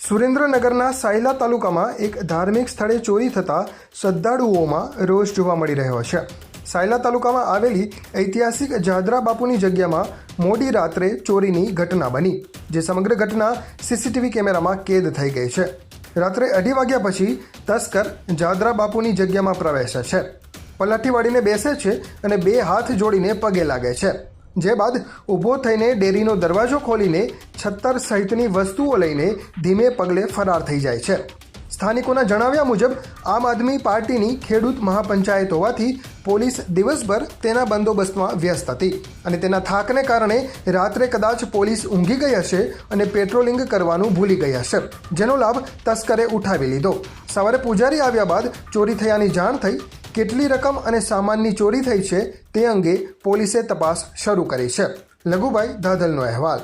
સુરેન્દ્રનગરના સાયલા તાલુકામાં એક ધાર્મિક સ્થળે ચોરી થતા શ્રદ્ધાળુઓમાં રોષ જોવા મળી રહ્યો છે. સાયલા તાલુકામાં આવેલી ઐતિહાસિક જાદરા બાપુની જગ્યામાં મોડી રાત્રે ચોરીની ઘટના બની, જે સમગ્ર ઘટના સીસીટીવી કેમેરામાં કેદ થઈ ગઈ છે. રાત્રે અઢી વાગ્યા પછી તસ્કર જાદરા બાપુની જગ્યામાં પ્રવેશે છે. પલાઠી વાળીને બેસે છે અને બે હાથ જોડીને પગે લાગે છે. જે બાદ ઊભો થઈને ડેરીનો દરવાજો ખોલીને છત્તર સહિતની વસ્તુઓ લઈને ધીમે પગલે ફરાર થઈ જાય છે. સ્થાનિકોના જણાવ્યા મુજબ, આમ આદમી પાર્ટીની ખેડૂત મહાપંચાયત હોવાથી પોલીસ દિવસભર તેના બંદોબસ્તમાં વ્યસ્ત હતી અને તેના થાકને કારણે રાત્રે કદાચ પોલીસ ઊંઘી ગઈ હશે અને પેટ્રોલિંગ કરવાનું ભૂલી ગઈ હશે. જેનો લાભ તસ્કરે ઉઠાવી લીધો. સવારે પૂજારી આવ્યા બાદ ચોરી થયાની જાણ થઈ, કેટલી રકમ અને સામાનની ચોરી થઈ છે તે અંગે પોલીસે તપાસ શરૂ કરી છે. લઘુભાઈ ધાધલનો અહેવાલ.